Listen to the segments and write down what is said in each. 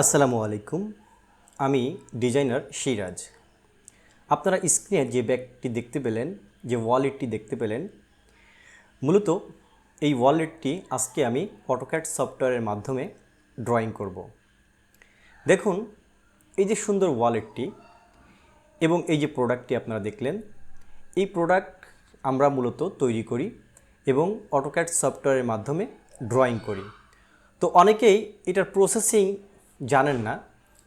আসসালামু আলাইকুম। আমি ডিজাইনার সিরাজ। আপনারা স্ক্রিনে যে ব্যাগটি দেখতে পেলেন, যে ওয়ালেটটি দেখতে পেলেন, মূলত এই ওয়ালেটটি আজকে আমি অটোক্যাট সফটওয়্যারের মাধ্যমে ড্রয়িং করব। দেখুন, এই যে সুন্দর ওয়ালেটটি এবং এই যে প্রোডাক্টটি আপনারা দেখলেন, এই প্রোডাক্ট আমরা মূলত তৈরি করি এবং অটোক্যাট সফটওয়্যারের মাধ্যমে ড্রয়িং করি। তো অনেকেই এটার প্রসেসিং জানেন না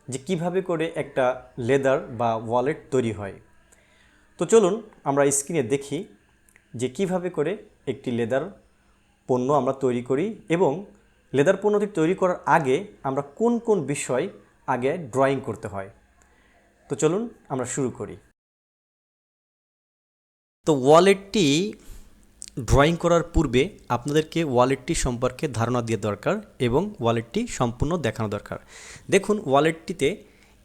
যে কীভাবে করে একটা লেদার বা ওয়ালেট তৈরি হয়। তো চলুন আমরা স্ক্রিনে দেখি যে কীভাবে করে একটি লেদার পণ্য আমরা তৈরি করি এবং লেদার পণ্যটি তৈরি করার আগে আমরা কোন কোন বিষয় আগে ড্রয়িং করতে হয়। তো চলুন আমরা শুরু করি। তো ওয়ালেটটি ড্রয়িং করার পূর্বে আপনাদেরকে ওয়ালেটটি সম্পর্কে ধারণা দিয়ে দরকার এবং ওয়ালেটটি সম্পূর্ণ দেখানো দরকার। দেখুন ওয়ালেটটিতে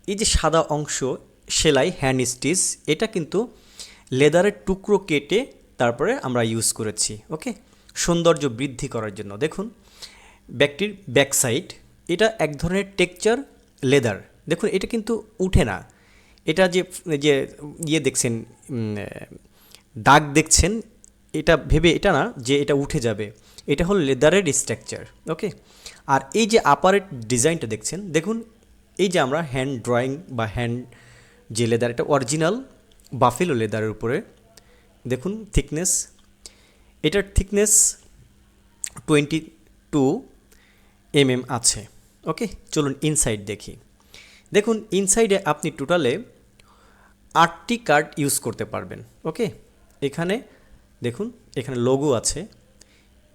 এই যে সাদা অংশ, সেলাই হ্যান্ড স্টিচ এটা কিন্তু লেদারের টুকরো কেটে তারপরে আমরা ইউজ করেছি ওকে সৌন্দর্য বৃদ্ধি করার জন্য। দেখুন, ব্যাগটির ব্যাক সাইড এটা এক ধরনের টেক্সচার লেদার। দেখুন, এটা কিন্তু উঠে না। এটা যে যে ইয়ে দেখছেন দাগ দেখছেন এটা ভেবে এটা না যে এটা উঠে যাবে। এটা হলো লেদারের স্ট্রাকচার ওকে আর এই যে আপারের ডিজাইনটা দেখছেন, দেখুন, এই যে আমরা হ্যান্ড ড্রয়িং বা হ্যান্ড যে লেদার, এটা অরিজিনাল বাফেলো লেদারের উপরে, দেখুন থিকনেস এটার থিকনেস টোয়েন্টি টু এমএম আছে ওকে চলুন ইনসাইড দেখি। দেখুন ইনসাইডে আপনি টোটালে আটটি কার্ড ইউজ করতে পারবেন ওকে এখানে দেখুন, এখানে লোগো আছে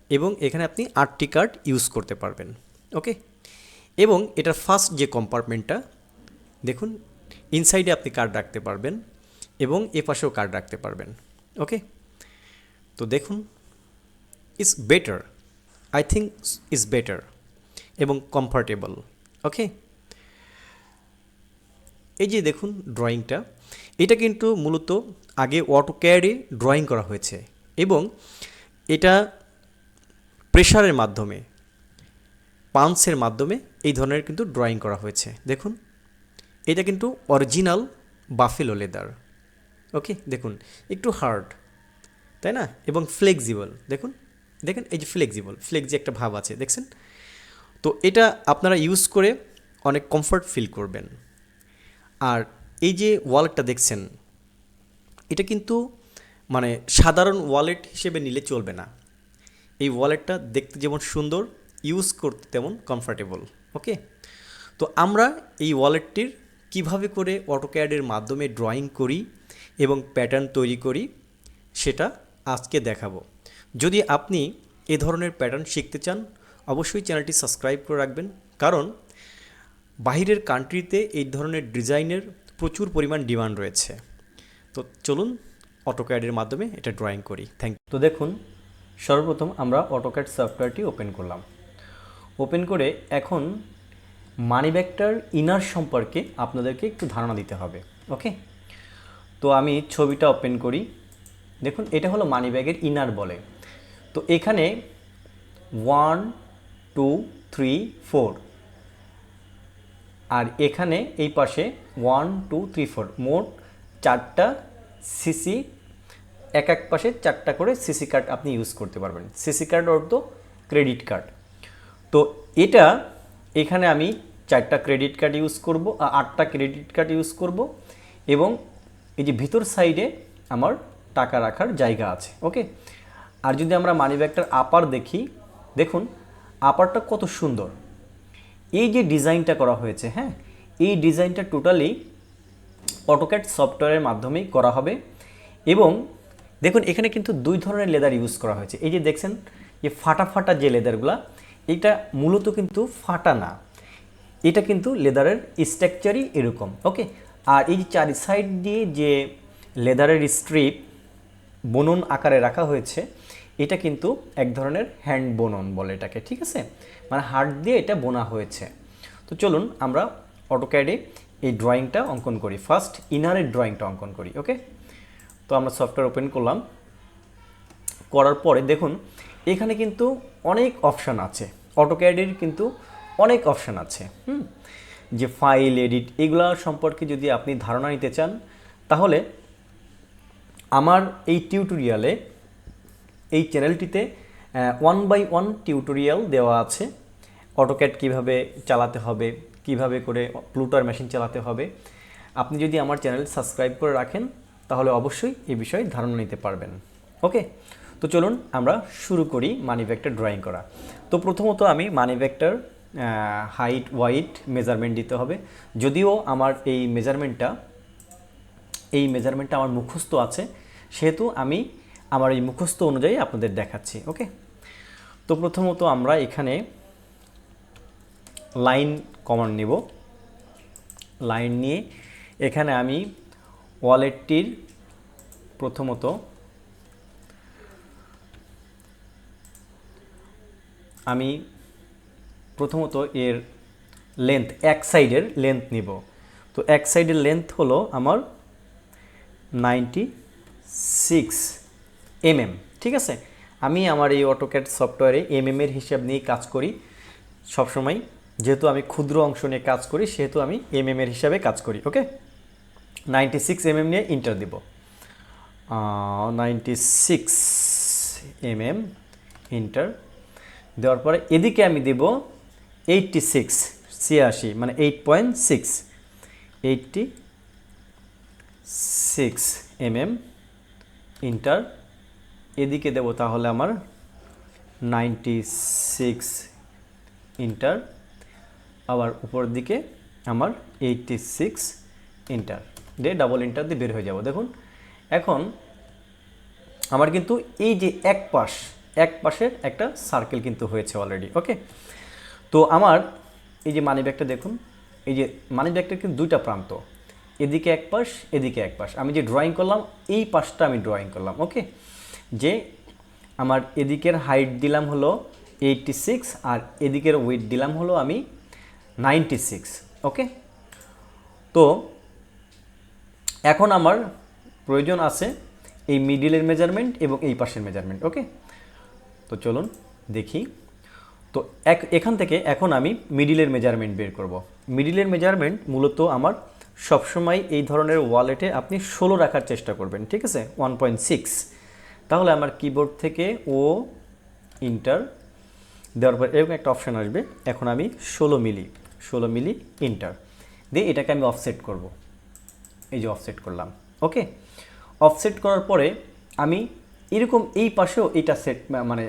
এবং এখানে আপনি আটটি কার্ড ইউজ করতে পারবেন ওকে এবং এটার ফার্স্ট যে কম্পার্টমেন্টটা দেখুন ইনসাইডে আপনি কার্ড রাখতে পারবেন এবং এ পাশেও কার্ড রাখতে পারবেন ওকে তো দেখুন is better I think is better এবং কমফর্টেবল ওকে এই যে দেখুন ড্রয়িংটা এটা কিন্তু মূলত আগে অটোক্যাডে ড্রয়িং করা হয়েছে। এবং এটা প্রেশারের মাধ্যমে পান্সের মাধ্যমে এই ধরনের কিন্তু ড্রয়িং করা হয়েছে। দেখুন, এটা কিন্তু অরিজিনাল বাফেলো লেদার ওকে দেখুন, একটু হার্ড তাই না? এবং ফ্লেক্সিবল দেখুন, দেখেন এই যে ফ্লেক্সিবল ফ্লেক্সি একটা ভাব আছে, দেখছেন? তো এটা আপনারা ইউজ করে অনেক কমফর্ট ফিল করবেন। আর এই যে ওয়ালেটটা দেখছেন, এটা কিন্তু মানে সাধারণ ওয়ালেট হিসেবে নিলে চলবে না। এই ওয়ালেটটা দেখতে যেমন সুন্দর ইউজ করতে তেমন কমফর্টেবল ওকে তো আমরা এই ওয়ালেটটির কীভাবে করে অটোক্যাডের মাধ্যমে ড্রয়িং করি এবং প্যাটার্ন তৈরি করি, সেটা আজকে দেখাবো। যদি আপনি এ ধরনের প্যাটার্ন শিখতে চান, অবশ্যই চ্যানেলটি সাবস্ক্রাইব করে রাখবেন, কারণ বাইরের কান্ট্রিতে এই ধরনের ডিজাইনের প্রচুর পরিমাণ ডিমান্ড রয়েছে। তো চলুন অটোক্যাডের মাধ্যমে এটা ড্রয়িং করি। থ্যাংক তো দেখুন, সর্বপ্রথম আমরা অটোক্যাড সফটওয়্যারটি ওপেন করলাম। ওপেন করে এখন মানিব্যাগটার ইনার সম্পর্কে আপনাদেরকে একটু ধারণা দিতে হবে ওকে তো আমি ছবিটা ওপেন করি। দেখুন, এটা হলো মানি ব্যাগের ইনার বলে। তো এখানে ওয়ান টু থ্রি ফোর আর এখানে এই পাশে ওয়ান টু থ্রি ফোর মোট চারটা সিসি এক এক পাশে চারটা করে সিসি কার্ড আপনি ইউজ করতে পারবেন। সিসি কার্ড অর্থ ক্রেডিট কার্ড তো এটা এখানে আমি চারটা ক্রেডিট কার্ড ইউজ করব আটটা ক্রেডিট কার্ড ইউজ করব এবং এই যে ভিতর সাইডে আমার টাকা রাখার জায়গা আছে ওকে আর যদি আমরা মানি ব্যাগটার আপার দেখি, দেখুন আপারটা কত সুন্দর। এই যে ডিজাইনটা করা হয়েছে হ্যাঁ? এই ডিজাইনটা টোটালি অটোক্যাট সফটওয়্যারের মাধ্যমেই করা হবে এবং দেখুন, এখানে কিন্তু দুই ধরনের লেদার ইউজ করা হয়েছে। এই যে দেখছেন যে ফাটা ফাটা যে লেদারগুলা এটা মূলত কিন্তু ফাটা না। এটা কিন্তু লেদারের স্ট্রাকচারই এরকম ওকে আর এই যে চারি সাইড দিয়ে যে লেদারের স্ট্রিপ বনন আকারে রাখা হয়েছে, এটা কিন্তু এক ধরনের হ্যান্ড বনন বলে এটাকে, ঠিক আছে? মানে হার্ড দিয়ে এটা বোনা হয়েছে। তো চলুন, আমরা অটোক্যাডে এই ড্রয়িংটা অঙ্কন করি। ফার্স্ট ইনারের ড্রয়িংটা অঙ্কন করি ওকে তো আমরা সফটওয়্যার ওপেন করলাম। করার পরে দেখুন, এখানে কিন্তু অনেক অপশান আছে। অটোক্যাডের কিন্তু অনেক অপশান আছে। হুম? যে ফাইল, এডিট, এগুলা সম্পর্কে যদি আপনি ধারণা নিতে চান, তাহলে আমার এই টিউটোরিয়ালে, এই চ্যানেলটিতে ওয়ান বাই ওয়ান টিউটোরিয়াল দেওয়া আছে। অটোক্যাট কীভাবে চালাতে হবে, কীভাবে করে প্লুটার মেশিন চালাতে হবে। আপনি যদি আমার চ্যানেল সাবস্ক্রাইব করে রাখেন তাহলে অবশ্যই এই বিষয়ে ধারণা নিতে পারবেন। ওকে? তো চলুন আমরা শুরু করি মানি ভেক্টর ড্রয়িং করা। তো প্রথমত আমি মানি ভেক্টর হাইট ওয়াইট মেজারমেন্ট দিতে হবে। যদিও আমার এই মেজারমেন্টটা এই মেজারমেন্টটা আমার মুখস্থ আছে, সেহেতু আমি আমার এই মুখস্থ অনুযায়ী আপনাদের দেখাচ্ছি, ওকে? তো প্রথমত আমরা এখানে লাইন কমান্ড নেব। লাইন নিয়ে এখানে আমি ওয়ালেটটির প্রথমত আমি প্রথমত এর লেন্থ এক সাইডের লেন্থ নিব। তো এক সাইডের লেন্থ হলো আমার নাইনটি সিক্স এমএম ঠিক আছে? আমি আমার এই অটোক্যাট সফটওয়্যারে এমএম এর হিসাব নিয়ে কাজ করি। সবসময় যেহেতু আমি ক্ষুদ্র অংশ নিয়ে কাজ করি, সেহেতু আমি এমএম এর হিসাবে কাজ করি ওকে নাইনটি সিক্স এমএম নিয়ে ইন্টার দিব। নাইনটি সিক্স এমএম ইন্টার দেওয়ার পরে এদিকে আমি দেব এইটটি সিক্স ছিয়াশি মানে eight point six eighty six MM enter এদিকে দেব তাহলে আমার নাইনটি সিক্স ইন্টার আবার উপর দিকে আমার এইটটি সিক্স ইন্টার দিয়ে ডাবল ইন্টার দিয়ে বের হয়ে যাব। দেখুন, এখন আমার কিন্তু এই যে এক পাশ, এক পাশের একটা সার্কেল কিন্তু হয়েছে অলরেডি ওকে তো আমার এই যে মানি ব্যাগটা দেখুন, এই যে মানি ব্যাগটার কিন্তু দুইটা প্রান্ত, এদিকে এক পাশ, এদিকে এক পাশ। আমি যে ড্রয়িং করলাম, এই পাশটা আমি ড্রয়িং করলাম ওকে যে আমার এদিকের হাইট দিলাম হলো এইটটি সিক্স আর এদিকের ওয়েট দিলাম হলো আমি নাইনটি সিক্স ওকে তো এখন আমার প্রয়োজন আছে এই মিডিলের মেজারমেন্ট এবং এই পাশের মেজারমেন্ট ওকে তো চলুন দেখি। তো এক, এখান থেকে এখন আমি মিডিলের মেজারমেন্ট বের করব। মিডিলের মেজারমেন্ট মূলত আমার সবসময় এই ধরনের ওয়ালেটে আপনি ষোলো রাখার চেষ্টা করবেন, ঠিক আছে? ওয়ান পয়েন্ট সিক্স তাহলে আমার কিবোর্ড থেকে ও ইন্টার দেওয়ার পর এরকম একটা অপশান আসবে। এখন আমি ষোলো মিলি ষোলো মিলি ইন্টার দিয়ে এটাকে আমি অফসেট করব। এই যে অফসেট করলাম ওকে অফসেট করার পরে আমি এরকম এই পাশেও এটা সেট মানে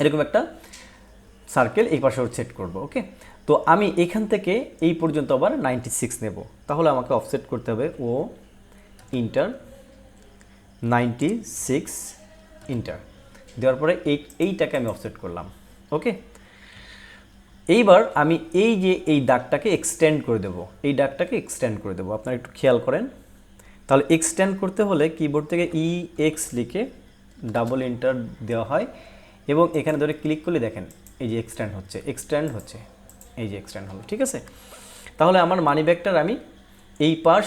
এরকম একটা সার্কেল এই পাশেও সেট করব ওকে তো আমি এখান থেকে এই পর্যন্ত আবার নাইনটি সিক্স নেব। তাহলে আমাকে অফসেট করতে হবে ও ইন্টার নাইনটি সিক্স ইন্টার দেওয়ার পরে এই, এইটাকে আমি অফসেট করলাম ওকে এইবার আমি এই যে এই দাগটাকে এক্সটেন্ড করে দেবো, এই দাগটাকে এক্সটেন্ড করে দেবো। আপনারা একটু খেয়াল করেন। তাহলে এক্সটেন্ড করতে হলে কিবোর্ড থেকে ই এক্স লিখে ডাবল এন্টার দেওয়া হয় এবং এখানে ধরে ক্লিক করলে দেখেন, এই যে এক্সটেন্ড হচ্ছে এক্সটেন্ড হচ্ছে, এই যে এক্সটেন্ড হলো, ঠিক আছে? তাহলে আমার মানি ব্যাগটার আমি এই পাশ,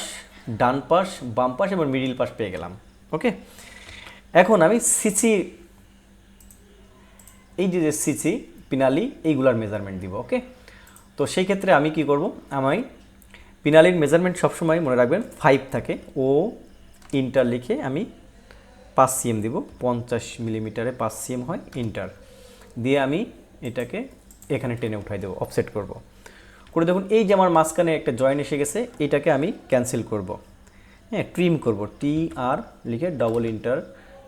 ডান পাশ, বাম পাশ এবং মিডিল পাশ পেয়ে গেলাম ওকে এখন আমি সিসি এই যে যে সিসি পিনালি এইগুলার মেজারমেন্ট দিব ওকে তো সেই ক্ষেত্রে আমি কি করব? আমি পিনালির মেজারমেন্ট সবসময় মনে রাখবেন ফাইভ থাকে। ও ইন্টার লিখে আমি পাঁচ সিএম দিব, পঞ্চাশ মিলিমিটারে পাঁচ সিএম হয় ইন্টার দিয়ে আমি এটাকে এখানে টেনে উঠাই দেবো অফসেট করব। করে দেখুন, এই যে আমার মাঝখানে একটা জয়েন এসে গেছে, এটাকে আমি ক্যান্সেল করব। হ্যাঁ ট্রিম করব টি আর লিখে ডবল ইন্টার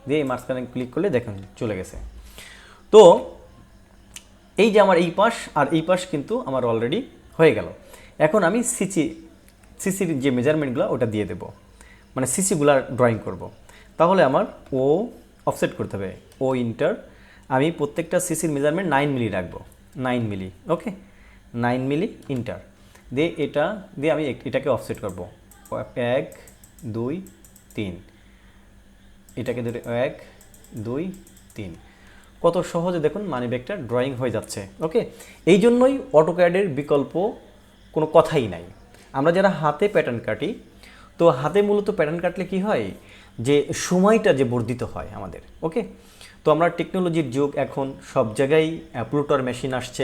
দিয়ে এই মাঝখানে ক্লিক করলে দেখুন চলে গেছে। তো এই যে আমার এই পাশ আর এই পাশ কিন্তু আমার অলরেডি হয়ে গেল। এখন আমি সিসি সিসির যে মেজারমেন্টগুলো ওটা দিয়ে দেব। মানে সিসিগুলার ড্রয়িং করব। তাহলে আমার ও অফসেট করতে হবে। ও ইন্টার আমি প্রত্যেকটা সিসির মেজারমেন্ট নাইন মিলি রাখব। Nine milli okay nine milli enter দিয়ে এটা, দিয়ে আমি এটাকে অফসেট করব। এক, দুই, তিন। এটাকে ধরে এক, দুই, তিন। কত সহজে দেখুন মানি ব্যাগটা ড্রয়িং হয়ে যাচ্ছে ওকে এই জন্যই অটোক্যাডের বিকল্প কোনো কথাই নাই। আমরা যারা হাতে প্যাটার্ন কাটি, তো হাতে মূলত প্যাটার্ন কাটলে কি হয়? যে সময়টা যে বর্ধিত হয় আমাদের ওকে তো আমরা টেকনোলজির যুগ, এখন সব জায়গায় প্লুটার মেশিন আসছে।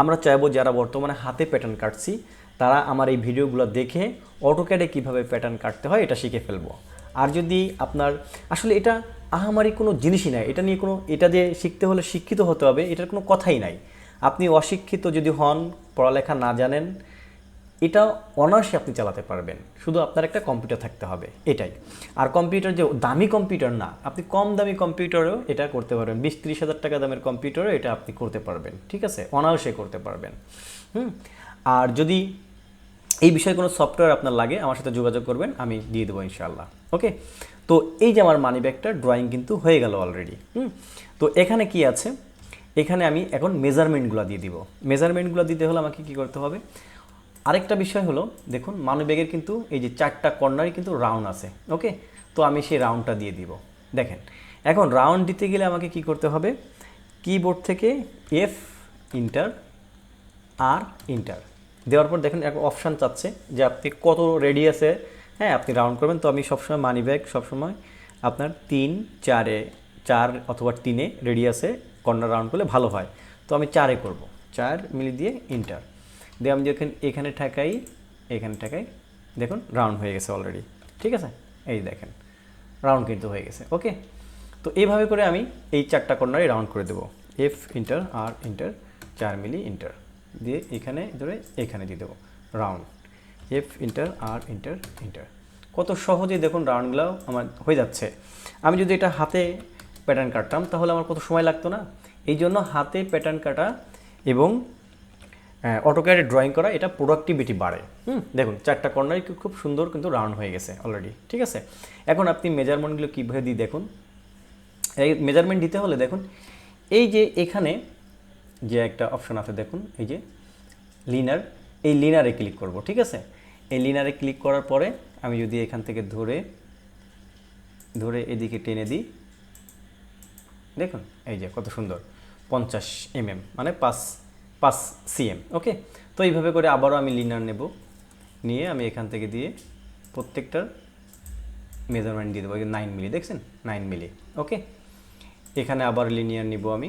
আমরা চাইব যারা বর্তমানে হাতে প্যাটার্ন কাটছি, তারা আমার এই ভিডিওগুলো দেখে অটোক্যাডে কীভাবে প্যাটার্ন কাটতে হয় এটা শিখে ফেলব। আর যদি আপনার, আসলে এটা আহামারি কোনো জিনিসই নাই। এটা নিয়ে কোনো এটা দিয়ে শিখতে হলে শিক্ষিত হতে হবে, এটার কোনো কথাই নাই। আপনি অশিক্ষিত যদি হন, পড়ালেখা না জানেন, এটা অনায়াসে আপনি চালাতে পারবেন। শুধু আপনার একটা কম্পিউটার থাকতে হবে, এটাই। আর কম্পিউটার যে দামি কম্পিউটার না, আপনি কম দামি কম্পিউটারেও এটা করতে পারবেন। বিশ ত্রিশ হাজার টাকা দামের কম্পিউটারও এটা আপনি করতে পারবেন, ঠিক আছে? অনায়াসে করতে পারবেন। হুম? আর যদি এই বিষয়ে কোনো সফটওয়্যার আপনার লাগে, আমার সাথে যোগাযোগ করবেন, আমি দিয়ে দেবো ইনশাআল্লাহ। ওকে? তো এই যে আমার মানি ব্যাগটা ড্রয়িং কিন্তু হয়ে গেল অলরেডি হুম? তো এখানে কি আছে? এখানে আমি এখন মেজারমেন্টগুলো দিয়ে দিব। মেজারমেন্টগুলো দিতে হলে আমাকে কি করতে হবে? আরেকটা বিষয় হলো, দেখুন মানি ব্যাগের কিন্তু এই যে চারটা কর্নারই কিন্তু রাউন্ড আছে ওকে তো আমি সেই রাউন্ডটা দিয়ে দিব। দেখেন, এখন রাউন্ড দিতে গেলে আমাকে কি করতে হবে? কিবোর্ড থেকে এফ ইন্টার আর ইন্টার দেওয়ার পর দেখেন এক অপশান চাচ্ছে যে আপনি কত রেডিয়াসে হ্যাঁ আপনি রাউন্ড করবেন। তো আমি সবসময় মানি ব্যাগ সবসময় আপনার তিন, চারে, চার অথবা তিনে রেডিয়াসে কর্নার রাউন্ড করলে ভালো হয়। তো আমি চারে করব। চার মিলি দিয়ে ইন্টার দিয়ে আমি যখন এখানে ঠেকাই এখানে ঠেকাই। দেখুন রাউন্ড হয়ে গেছে অলরেডি ঠিক আছে? এই দেখেন রাউন্ড কিন্তু হয়ে গেছে। ওকে তো এইভাবে করে আমি এই চারটা কর্নারে রাউন্ড করে দেবো। এফ ইন্টার আর ইন্টার চার মিলি ইন্টার দিয়ে এখানে ধরে এখানে দিয়ে দেবো। রাউন্ড এফ ইন্টার আর ইন্টার ইন্টার কত সহজেই দেখুন রাউন্ডগুলো আমার হয়ে যাচ্ছে। আমি যদি এটা হাতে প্যাটার্ন কাটতাম, তাহলে আমার কত সময় লাগতো না? এই জন্য হাতে প্যাটার্ন কাটা এবং অটোক্যাডে ড্রয়িং করা, এটা প্রোডাক্টিভিটি বাড়ে। হুম, দেখুন, চারটা কর্নারই খুব সুন্দর কিন্তু রাউন্ড হয়ে গেছে অলরেডি ঠিক আছে? এখন আপনি মেজারমেন্টগুলো কীভাবে দিই দেখুন। এই মেজারমেন্ট দিতে হলে দেখুন, এই যে এখানে যে একটা অপশন আছে দেখুন, এই যে লিনার এই লিনারে ক্লিক করব, ঠিক আছে? এই লিনারে ক্লিক করার পরে আমি যদি এখান থেকে ধরে ধরে এদিকে টেনে দিই, দেখুন, এই যে কত সুন্দর, পঞ্চাশ এমএম মানে পাঁচ পাঁচ সিএম ওকে তো এইভাবে করে আবারও আমি লিনার নেব, নিয়ে আমি এখান থেকে দিয়ে প্রত্যেকটার মেজারমেন্ট দিয়ে দেবো নাইন মিলি দেখছেন? নাইন মিলি ওকে এখানে আবার লিনিয়ার নিব আমি।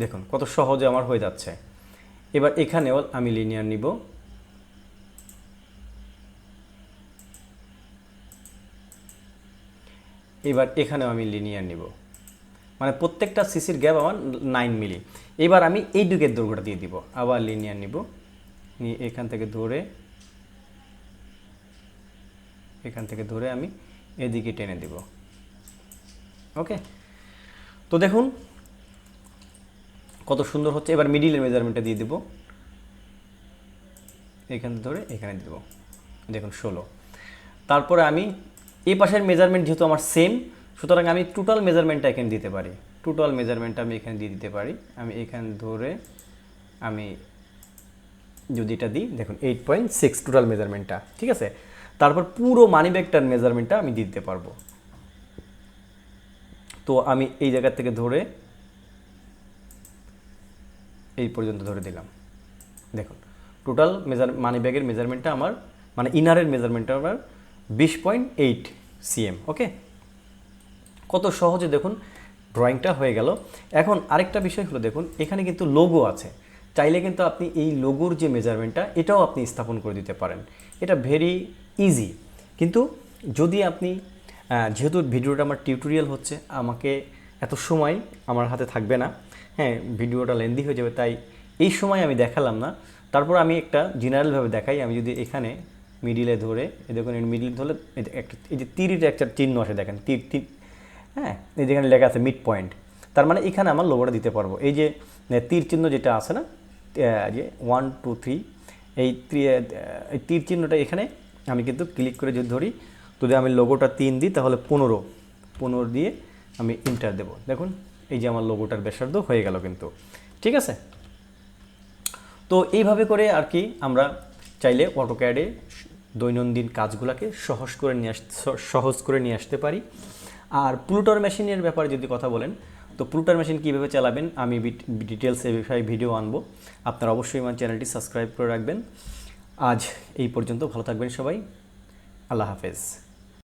দেখুন, কত সহজে আমার হয়ে যাচ্ছে। এবার এখানেও আমি লিনিয়ার নিব। এবার এখানেও আমি লিনিয়ার নিব। মানে প্রত্যেকটা সিসির গ্যাপ আমার নাইন মিলি এবার আমি এই দিকের দৈর্ঘ্যটা দিয়ে দিব। আবার লিনিয়ার নিব। নিয়ে এখান থেকে ধরে, এখান থেকে ধরে আমি এদিকে টেনে দিব। ওকে তো দেখুন কত সুন্দর হচ্ছে, এবার মিডিলের মেজারমেন্টটা দিয়ে দেবো। এখান ধরে এখানে দেবো। দেখুন, ষোলো। তারপরে আমি এই পাশের মেজারমেন্ট যেহেতু আমার সেম সুতরাং আমি টোটাল মেজারমেন্টটা এখানে দিতে পারি। টোটাল মেজারমেন্টটা আমি এখানে দিয়ে দিতে পারি। আমি এখান ধরে আমি যদি এটা দিই, দেখুন এইট পয়েন্ট সিক্স টোটাল মেজারমেন্টটা ঠিক আছে? তারপর পুরো মানি ব্যাগটার মেজারমেন্টটা আমি দিতে পারব। তো আমি এই জায়গা থেকে ধরে এই পর্যন্ত ধরে দিলাম। দেখুন টোটাল মেজার মানি ব্যাগের মেজারমেন্টটা আমার মানে ইনারের মেজারমেন্টটা আমার বিশ পয়েন্ট এইট সিএম ওকে কত সহজে দেখুন ড্রয়িংটা হয়ে গেল। এখন আরেকটা বিষয় হলো, দেখুন, এখানে কিন্তু লোগো আছে। চাইলে কিন্তু আপনি এই লোগোর যে মেজারমেন্টটা এটাও আপনি স্থাপন করে দিতে পারেন। এটা ভেরি ইজি কিন্তু যদি আপনি যেহেতু ভিডিওটা আমার টিউটোরিয়াল হচ্ছে, আমাকে এত সময় আমার হাতে থাকবে না হ্যাঁ ভিডিওটা লেন্দি হয়ে যাবে, তাই এই সময় আমি দেখালাম না। তারপর আমি একটা জেনারেলভাবে দেখাই, আমি যদি এখানে মিডিলে ধরে, এই দেখুন মিডিল ধরলে একটা, এই যে তীরের একটা চিহ্ন আসে দেখেন, তীর তীর হ্যাঁ এই যেখানে লেখা আছে মিড পয়েন্ট তার মানে এখানে আমার লোগোটা দিতে পারব। এই যে তীর চিহ্ন যেটা আছে না যে ওয়ান টু থ্রি এই এই তীর চিহ্নটা এখানে আমি কিন্তু ক্লিক করে যদি ধরি, যদি আমি লোগোটা তিন দিই, তাহলে পনেরো পনেরো দিয়ে আমি ইন্টার দেব। দেখুন এই যে আমার লোগোটার ব্যাসার্ধ হয়ে গেল কিন্তু। ঠিক আছে? তো এইভাবে করে আর কি আমরা চাইলে অটোক্যাডে দৈনন্দিন কাজগুলোকে সহজ করে নিয়ে আস সহজ করে নিয়ে আসতে পারি। আর প্লুটার মেশিনের ব্যাপারে যদি কথা বলেন, তো প্লুটার মেশিন কীভাবে চালাবেন আমি ডিটেলস এ বিষয়ে ভিডিও আনব। আপনারা অবশ্যই আমার চ্যানেলটি সাবস্ক্রাইব করে রাখবেন। আজ এই পর্যন্ত ভালো থাকবেন সবাই। আল্লাহ হাফেজ।